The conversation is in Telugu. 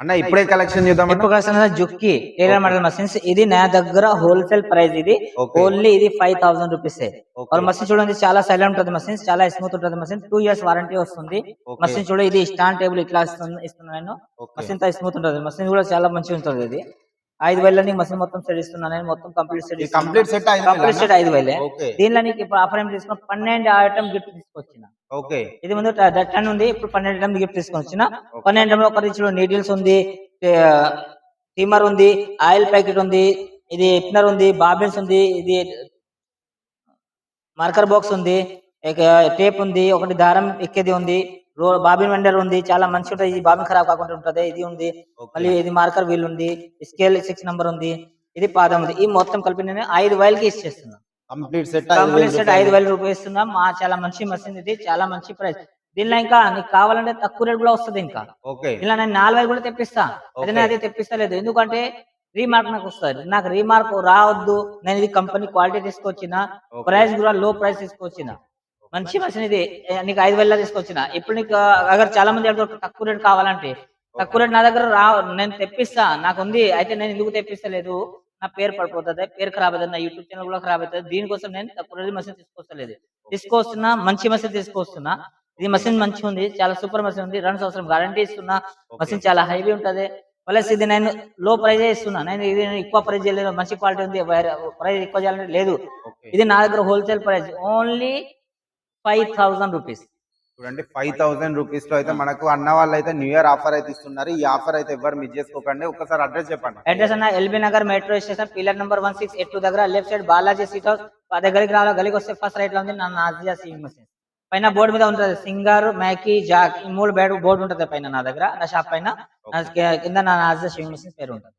అన్న ఇప్పుడే కలెక్షన్ చూద్దాం ఇప్పుడు కాసిన జుక్కి టైలర్ మోడల్ మషిన్స్ ఇది నా దగ్గర హోల్సేల్ ప్రైస్ ఇది ఓన్లీ ఇది ఫైవ్ థౌసండ్ రూపీస్ మషిన్ చూడండి చాలా సైలెంట్ ఉంటుంది మషిన్ చాలా స్మూత్ ఉంటుంది మషిన్ టూ ఇయర్స్ వారంటీ వస్తుంది. మషిన్ చూడ ఇది స్టాండ్ టేబుల్ ఇట్లా ఇస్తున్నా ఇస్తున్నాను తో స్మూత్ ఉంటుంది. మషిన్ కూడా చాలా మంచిగా ఉంటుంది ఇది. ఐదు వేలని మషిన్ మొత్తం సెట్ ఇస్తున్నాను నేను మొత్తం కంప్లీట్ సెట్ కంప్లీట్ సెట్ ఐదు కంప్లీట్ వేలా సెట్ ఐదు వేలే. ఓకే దీనిలో నీకు ఇప్పుడు ఆఫర్ ఏం తీసుకున్నా పన్నెండు ఐటమ్ గిఫ్ట్ తీసుకొచ్చిన. ఓకే. ఇది ముందు టెన్ ఉంది. ఇప్పుడు పన్నెండు ఐటమ్ గిఫ్ట్ తీసుకొని వచ్చిన. పన్నెండు ఐటమ్ ఒక రీచ్ నీడిల్స్ ఉంది. టీమర్ ఉంది. ఆయిల్ ప్యాకెట్ ఉంది. ఇది ఎప్నర్ ఉంది. బాబిన్స్ ఉంది. ఇది మార్కర్ బాక్స్ ఉంది. టేప్ ఉంది. ఒకటి దారం ఎక్కేది ఉంది. బాబిన్ వెండర్ ఉంది. చాలా మంచి ఉంటుంది ఇది బాబిన్ ఖరాబ్ కాకుండా ఉంటది. ఇది ఉంది. మళ్ళీ ఇది మార్కర్ వీల్ ఉంది. స్కేల్ సిక్స్ నంబర్ ఉంది. ఇది పాదం ఉంది. ఈ మొత్తం కలిపి నేను ఐదు వేలకి ఇచ్చేస్తున్నా కంప్లీట్ సెట్ కంప్లీట్ సెట్ ఐదు వేల రూపాయలు ఇస్తున్నా. మా చాలా మంచి మషిన్ ఇది చాలా మంచి ప్రైస్ దీనిలో ఇంకా నీకు కావాలంటే తక్కువ రేట్ కూడా వస్తుంది ఇంకా. ఓకే ఇలా నేను నాలుగు వేలు కూడా తెప్పిస్తా. అదే నేను అది తెప్పిస్తలేదు ఎందుకంటే రీమార్క్ నాకు వస్తుంది. నాకు రీమార్క్ రావద్దు. నేను ఇది కంపెనీ క్వాలిటీ తీసుకొచ్చిన. ప్రైస్ కూడా లో ప్రైస్ తీసుకొచ్చిన. మంచి మషిన్ ఇది. నీకు ఐదు వేల తీసుకొచ్చిన. ఇప్పుడు నీకు అగర్ చాలా మంది అడుగుతారు తక్కువ రేట్ కావాలంటే. తక్కువ రేట్ నా దగ్గర రా నేను తెప్పిస్తా. నాకు ఉంది. అయితే నేను ఎందుకు తెప్పిస్తలేదు? నా పేరు పడిపోతుంది పేరు ఖరాబ్ అవుతుంది నా యూట్యూబ్ ఛానల్ కూడా ఖరాబ్ అవుతుంది. దీనికోసం నేను తక్కువ రేట్ మషిన్ తీసుకొస్తలేదు. తీసుకొస్తున్నా మంచి మషిన్ తీసుకొస్తున్నా. ఇది మషిన్ మంచిగా ఉంది చాలా సూపర్ మషిన్ ఉంది. రెండు సంవత్సరం గ్యారంటీ ఇస్తున్నా. మషిన్ చాలా హైవీ ఉంటది. ప్లస్ ఇది నేను లో ప్రైజ్ ఇస్తున్నా. నేను ఇది ఎక్కువ ప్రైజ్ చేయలేదు మంచి క్వాలిటీ ఉంది. ప్రైస్ ఎక్కువ చేయాలంటే లేదు. ఇది నా దగ్గర wholesale price only five thousand rupees చూడండి ఫైవ్ థౌసండ్ రూపీస్లో అయితే మనకు అన్న వాళ్ళు అయితే న్యూ ఇయర్ ఆఫర్ అయితే ఇస్తున్నారు. ఈ ఆఫర్ అయితే ఎవరు మిస్ చేసుకోకండి. ఒకసారి అడ్రస్ చెప్పండి. అడ్రస్ అన్న LB Nagar metro station pillar number one six eight two దగ్గర left side Balaji seat house ఆ దగ్గరికి రావాలి. గలికి వస్తే ఫస్ట్ రైట్లో ఉంది. నా నాజియా సింగ్ మషిన్ పైన బోర్డు మీద ఉంటుంది. సింగర్ మ్యాకీ జాక్ ఈ మూడు బేడ్ బోర్డు ఉంటుంది పైన నా దగ్గర నా షాప్ పైన. కింద నా నాజియా షివింగ్ మషిన్ పేరు ఉంటుంది.